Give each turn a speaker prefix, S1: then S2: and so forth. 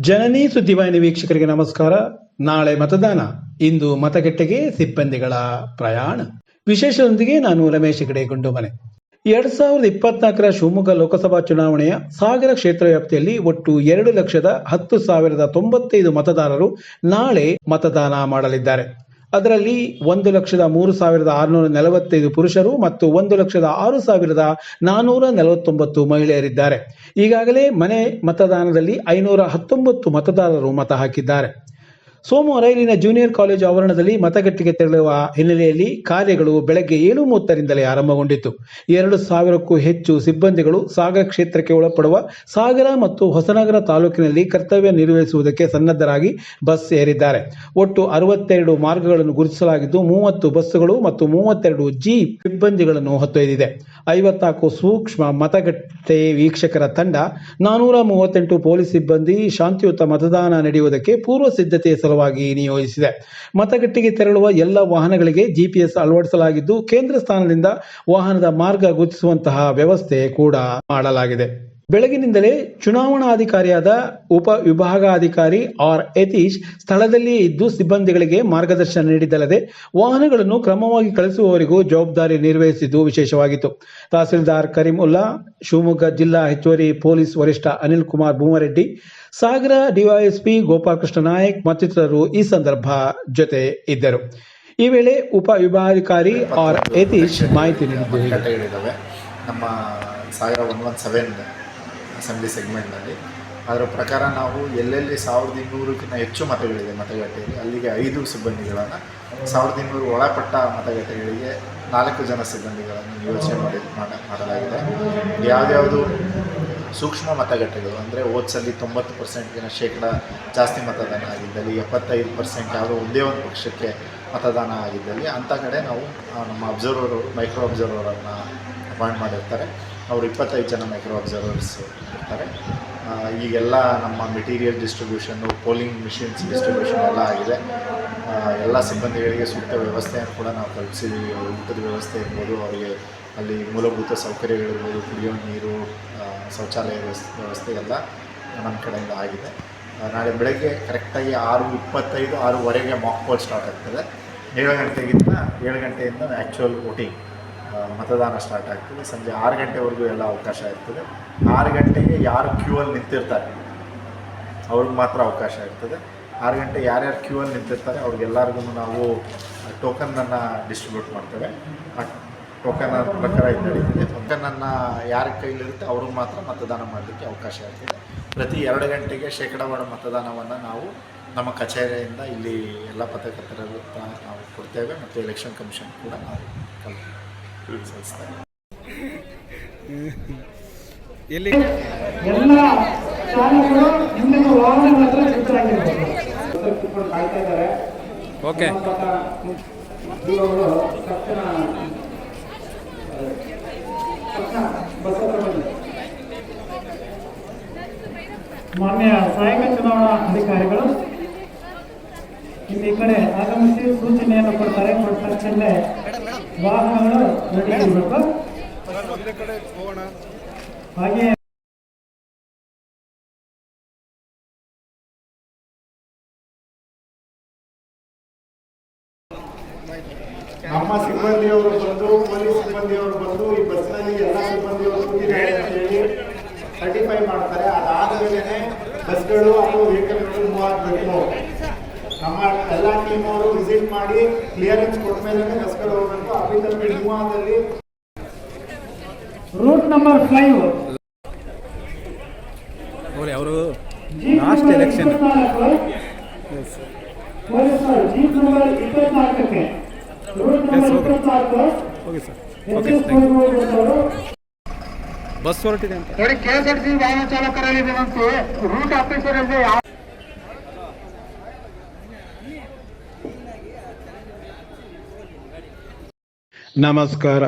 S1: ಜನನಿ ಸುದ್ದಿವಾಹಿನಿ ವೀಕ್ಷಕರಿಗೆ ನಮಸ್ಕಾರ. ನಾಳೆ ಮತದಾನ. ಇಂದು ಮತಗಟ್ಟೆಗೆ ಸಿಬ್ಬಂದಿಗಳ ಪ್ರಯಾಣ. ವಿಶೇಷದೊಂದಿಗೆ ನಾನು ರಮೇಶ್ ಹೆಗಡೆ ಗುಂಡುಮನೆ ಎರಡ್ ಸಾವಿರದ ಇಪ್ಪತ್ನಾಲ್ಕರ ಶಿವಮೊಗ್ಗ ಲೋಕಸಭಾ ಚುನಾವಣೆಯ ಸಾಗರ ಕ್ಷೇತ್ರ ವ್ಯಾಪ್ತಿಯಲ್ಲಿ ಒಟ್ಟು ಎರಡು ಲಕ್ಷದ ಹತ್ತು ಸಾವಿರದ ತೊಂಬತ್ತೈದು ಮತದಾರರು ನಾಳೆ ಮತದಾನ ಮಾಡಲಿದ್ದಾರೆ. ಅದರಲ್ಲಿ ಒಂದು ಲಕ್ಷದ ಮೂರು ಸಾವಿರದ ಆರುನೂರ ನಲವತ್ತೈದು ಪುರುಷರು ಮತ್ತು ಒಂದು ಲಕ್ಷದ ಆರು ಸಾವಿರದ ನಾನೂರ ನಲವತ್ತೊಂಬತ್ತು ಮಹಿಳೆಯರಿದ್ದಾರೆ. ಈಗಾಗಲೇ ಮನೆ ಮತದಾನದಲ್ಲಿ ಐನೂರ ಹತ್ತೊಂಬತ್ತು ಮತದಾರರು ಮತ ಹಾಕಿದ್ದಾರೆ. ಸೋಮವಾರ ಇಲ್ಲಿನ ಜೂನಿಯರ್ ಕಾಲೇಜು ಆವರಣದಲ್ಲಿ ಮತಗಟ್ಟೆಗೆ ತೆರಳುವ ಹಿನ್ನೆಲೆಯಲ್ಲಿ ಕಾರ್ಯಗಳು ಬೆಳಗ್ಗೆ ಏಳು ಮೂವತ್ತರಿಂದಲೇ ಆರಂಭಗೊಂಡಿತ್ತು. ಎರಡು ಸಾವಿರಕ್ಕೂ ಹೆಚ್ಚು ಸಿಬ್ಬಂದಿಗಳು ಸಾಗರ ಕ್ಷೇತ್ರಕ್ಕೆ ಒಳಪಡುವ ಸಾಗರ ಮತ್ತು ಹೊಸನಗರ ತಾಲೂಕಿನಲ್ಲಿ ಕರ್ತವ್ಯ ನಿರ್ವಹಿಸುವುದಕ್ಕೆ ಸನ್ನದ್ಧರಾಗಿ ಬಸ್ ಸೇರಿದ್ದಾರೆ ಒಟ್ಟು ಅರವತ್ತೆರಡು ಮಾರ್ಗಗಳನ್ನು ಗುರುತಿಸಲಾಗಿದ್ದು, ಮೂವತ್ತು ಬಸ್ಸುಗಳು ಮತ್ತು ಮೂವತ್ತೆರಡು ಜೀಪ್ ಸಿಬ್ಬಂದಿಗಳನ್ನು ಹೊತ್ತೊಯ್ದಿದೆ. ಐವತ್ನಾಲ್ಕು ಸೂಕ್ಷ್ಮ ಮತಗಟ್ಟೆ ವೀಕ್ಷಕರ ತಂಡ, ನಾನೂರ ಮೂವತ್ತೆಂಟು ಪೊಲೀಸ್ ಸಿಬ್ಬಂದಿ, ಶಾಂತಿಯುತ ಮತದಾನ ನಡೆಯುವುದಕ್ಕೆ ಪೂರ್ವ ಸಿದ್ಧತೆ ಸಲುವಾಗಿ ನಿಯೋಜಿಸಿದೆ. ಮತಗಟ್ಟೆಗೆ ತೆರಳುವ ಎಲ್ಲ ವಾಹನಗಳಿಗೆ ಜಿಪಿಎಸ್ ಅಳವಡಿಸಲಾಗಿದ್ದು, ಕೇಂದ್ರ ಸ್ಥಾನದಿಂದ ವಾಹನದ ಮಾರ್ಗ ಗುರುತಿಸುವಂತಹ ವ್ಯವಸ್ಥೆ ಕೂಡ ಮಾಡಲಾಗಿದೆ. ಬೆಳಗಿನಿಂದಲೇ ಚುನಾವಣಾಧಿಕಾರಿಯಾದ ಉಪ ವಿಭಾಗಾಧಿಕಾರಿ ಆರ್ ಯತೀಶ್ ಸ್ಥಳದಲ್ಲಿಯೇ ಇದ್ದು ಸಿಬ್ಬಂದಿಗಳಿಗೆ ಮಾರ್ಗದರ್ಶನ ನೀಡಿದ್ದಲ್ಲದೆ ವಾಹನಗಳನ್ನು ಕ್ರಮವಾಗಿ ಕಳಿಸುವವರಿಗೂ ಜವಾಬ್ದಾರಿ ನಿರ್ವಹಿಸಿದ್ದು ವಿಶೇಷವಾಗಿತ್ತು. ತಹಸೀಲ್ದಾರ್ ಕರೀಂವುಲ್ಲಾ ಶಿವಮೊಗ್ಗ ಜಿಲ್ಲಾ ಹೆಚ್ಚುವರಿ ಪೊಲೀಸ್ ವರಿಷ್ಠ ಅನಿಲ್ ಕುಮಾರ್ ಭೂಮರೆಡ್ಡಿ, ಸಾಗರ ಡಿವೈಎಸ್ಪಿ ಗೋಪಾಲಕೃಷ್ಣ ನಾಯಕ್ ಮತ್ತಿತರರು ಈ ಸಂದರ್ಭ ಜೊತೆ ಇದ್ದರು. ಈ ವೇಳೆ ಉಪ ವಿಭಾಗಾಧಿಕಾರಿ ಆರ್ ಯತೀಶ್ ಮಾಹಿತಿ
S2: ನೀಡಿದ್ದಾರೆ ನಮ್ಮ ಸಾವಿರ ಒನ್ ಒನ್ ಸೆವೆನ್ ಅಸೆಂಬ್ಲಿ ಸೆಗ್ಮೆಂಟ್ನಲ್ಲಿ ಅದರ ಪ್ರಕಾರ ನಾವು ಎಲ್ಲೆಲ್ಲಿ ಸಾವಿರದ ಇನ್ನೂರಕ್ಕಿಂತ ಹೆಚ್ಚು ಮತಗಳಿದೆ ಮತಗಟ್ಟೆಯಲ್ಲಿ, ಅಲ್ಲಿಗೆ ಐದು ಸಿಬ್ಬಂದಿಗಳನ್ನು ಸಾವಿರದ ಇನ್ನೂರು ಒಳಪಟ್ಟ ಮತಗಟ್ಟೆಗಳಿಗೆ ನಾಲ್ಕು ಜನ ಸಿಬ್ಬಂದಿಗಳನ್ನು ನಿಯೋಜನೆ ಮಾಡಿ ಮಾಡ- ಮಾಡಲಾಗಿದೆ. ಯಾವುದ್ಯಾವುದು ಸೂಕ್ಷ್ಮ ಮತಗಟ್ಟೆಗಳು ಅಂದರೆ ಓದ್ಸಲ್ಲಿ ತೊಂಬತ್ತು ಪರ್ಸೆಂಟ್ಗಿನ ಶೇಕಡ ಜಾಸ್ತಿ ಮತದಾನ ಆಗಿದ್ದಲ್ಲಿ, ಎಪ್ಪತ್ತೈದು ಪರ್ಸೆಂಟ್ ಯಾವುದೋ ಒಂದೇ ಒಂದು ಪಕ್ಷಕ್ಕೆ ಮತದಾನ ಆಗಿದ್ದಲ್ಲಿ ಅಂಥ ಕಡೆ ನಾವು ನಮ್ಮ ಅಬ್ಸರ್ವರು ಮೈಕ್ರೋ ಅಬ್ಸರ್ವರನ್ನು ಅಪಾಯಿಂಟ್ ಮಾಡಿರ್ತಾರೆ. ಅವರು ಇಪ್ಪತ್ತೈದು ಜನ ಮೈಕ್ರೋ ಅಬ್ಸರ್ವರ್ಸ್ ಇರ್ತಾರೆ. ಈಗೆಲ್ಲ ನಮ್ಮ ಮೆಟೀರಿಯಲ್ ಡಿಸ್ಟ್ರಿಬ್ಯೂಷನ್ನು ಪೋಲಿಂಗ್ ಮಿಷಿನ್ಸ್ ಡಿಸ್ಟ್ರಿಬ್ಯೂಷನ್ ಎಲ್ಲ ಆಗಿದೆ. ಎಲ್ಲ ಸಿಬ್ಬಂದಿಗಳಿಗೆ ಸೂಕ್ತ ವ್ಯವಸ್ಥೆಯನ್ನು ಕೂಡ ನಾವು ಕಲ್ಪಿಸಿದ್ದೀವಿ. ಊಟದ ವ್ಯವಸ್ಥೆ ಇರ್ಬೋದು, ಅವರಿಗೆ ಅಲ್ಲಿ ಮೂಲಭೂತ ಸೌಕರ್ಯಗಳಿರ್ಬೋದು ಕುಡಿಯೋ ನೀರು ಶೌಚಾಲಯ ವ್ಯವಸ್ಥೆ ಎಲ್ಲ ನಮ್ಮ ಕಡೆಯಿಂದ ಆಗಿದೆ. ನಾಳೆ ಬೆಳಗ್ಗೆ ಕರೆಕ್ಟಾಗಿ ಆರು ಇಪ್ಪತ್ತೈದು, ಆರೂವರೆಗೆ ಮಾಕ್ ಪೋಲ್ ಸ್ಟಾರ್ಟ್ ಆಗ್ತದೆ. ಏಳು ಗಂಟೆಗಿಂತ, ಏಳು ಗಂಟೆಯಿಂದ ಆ್ಯಕ್ಚುಯಲ್ ವೋಟಿಂಗ್ ಮತದಾನ ಸ್ಟಾರ್ಟ್ ಆಗ್ತದೆ. ಸಂಜೆ ಆರು ಗಂಟೆವರೆಗೂ ಎಲ್ಲ ಅವಕಾಶ ಇರ್ತದೆ. ಆರು ಗಂಟೆಗೆ ಯಾರು ಕ್ಯೂ ಅಲ್ಲಿ ನಿಂತಿರ್ತಾರೆ? ಅವ್ರಿಗೆ ಮಾತ್ರ ಅವಕಾಶ ಇರ್ತದೆ. ಆರು ಗಂಟೆ ಯಾರ್ಯಾರು ಕ್ಯೂ ಅಲ್ಲಿ ನಿಂತಿರ್ತಾರೆ ಅವ್ರಿಗೆಲ್ಲರಿಗೂ ನಾವು ಟೋಕನನ್ನು ಡಿಸ್ಟ್ರಿಬ್ಯೂಟ್ ಮಾಡ್ತೇವೆ. ಟೋಕನ್ ಟೋಕನ್ ಪ್ರಕಾರ ಇದು ನಡೀತದೆ. ಟೋಕನನ್ನು ಯಾರ ಕೈಲಿರುತ್ತೆ ಅವ್ರಿಗೆ ಮಾತ್ರ ಮತದಾನ ಮಾಡಲಿಕ್ಕೆ ಅವಕಾಶ ಇರ್ತದೆ. ಪ್ರತಿ ಎರಡು ಗಂಟೆಗೆ ಶೇಕಡಾವಾರು ಮತದಾನವನ್ನು ನಾವು ನಮ್ಮ ಕಚೇರಿಯಿಂದ ಇಲ್ಲಿ ಎಲ್ಲ ಪತ್ರಕರ್ತರ ನಾವು ಕೊಡ್ತೇವೆ. ಮತ್ತು ಎಲೆಕ್ಷನ್ ಕಮಿಷನ್ ಕೂಡ ನಾವು ಕಲ್ ಸಲ್ಲಿಸ್ತೇವೆ
S3: ಎಲ್ಲಿ?
S4: ಎಲ್ಲ ಶಾಲೆಗಳು ಮುಂದಿನ ವಾಹನಗಳ ಹತ್ರ ಶಿಫ್ಟಾಗಿರ್ಬೇಕು ಕೂತ್ಕೊಂಡು ಕಾಯ್ತಾ ಇದ್ದಾರೆ.
S3: ಓಕೆ.
S4: ಇವರು ತಕ್ಷಣ ತಕ್ಷಣ ಬಸ್ ಹತ್ರ ಬನ್ನಿ ಮಾನ್ಯ ಸಹಾಯಕ ಚುನಾವಣಾ ಅಧಿಕಾರಿಗಳು ಇಲ್ಲಿ ಈ ಕಡೆ ಆಗಮಿಸಿ ಸೂಚನೆಯನ್ನು ಕೊಡ್ತಾರೆ. ಕೊಟ್ಟ ತಕ್ಷಣ ವಾಹನಗಳು ಇರಬೇಕು ಹಾಗೆ ನಮ್ಮ ಸಿಬ್ಬಂದಿಯವರು ಬಂದು, ಪೊಲೀಸ್ ಸಿಬ್ಬಂದಿಯವರು ಬಂದು, ಈ ಬಸ್ನಲ್ಲಿ ಎಲ್ಲ ಸಿಬ್ಬಂದಿಯವರು ಕೂತಿದ್ದಾರೆ ಸರ್ಟಿಫೈ ಮಾಡ್ತಾರೆ. ಅದಾದ ಮೇಲೆ ಬಸ್ಗಳು ಅಥವಾ ವೆಹಿಕಲ್ಗಳು ಮೂವ್ ಆಗಬೇಕು ನಮ್ಮ ಎಲ್ಲ ಟೀಮ್ ಅವರು ವಿಸಿಟ್ ಮಾಡಿ ಕ್ಲಿಯರೆನ್ಸ್ ಕೊಟ್ಟ ಮೇಲೆ ಬಸ್ಗಳು ಹೋಗಬೇಕು ರೂಟ್ ನಂಬರ್ ಫೈವ್
S3: ಅವರು ಲಾಸ್ಟ್ ಎಲೆಕ್ಷನ್
S4: ಪೊಲೀಸರು ಜೀಪ್ ನಂಬರ್ ಇಪ್ಪತ್ನಾಲ್ಕಕ್ಕೆ. ರೂಟ್ ನಂಬರ್
S3: ಹೋಗಿ.
S4: ಇಪ್ಪತ್ನಾಲ್ಕು.
S3: Okay sir
S4: yes
S3: okay
S4: yes
S3: thank you
S4: ಅವರು
S3: ಬಸ್ ಹೊರಟಿದೆ ಅಂತ.
S4: ನೋಡಿ ಕೆಎಸ್ಆರ್ಸಿ ವಾಹನ ಚಾಲಕರಲ್ಲಿ ರೂಟ್ ಆಫೀಸರ್ ಅಲ್ಲಿ ಯಾವ
S1: ನಮಸ್ಕಾರ.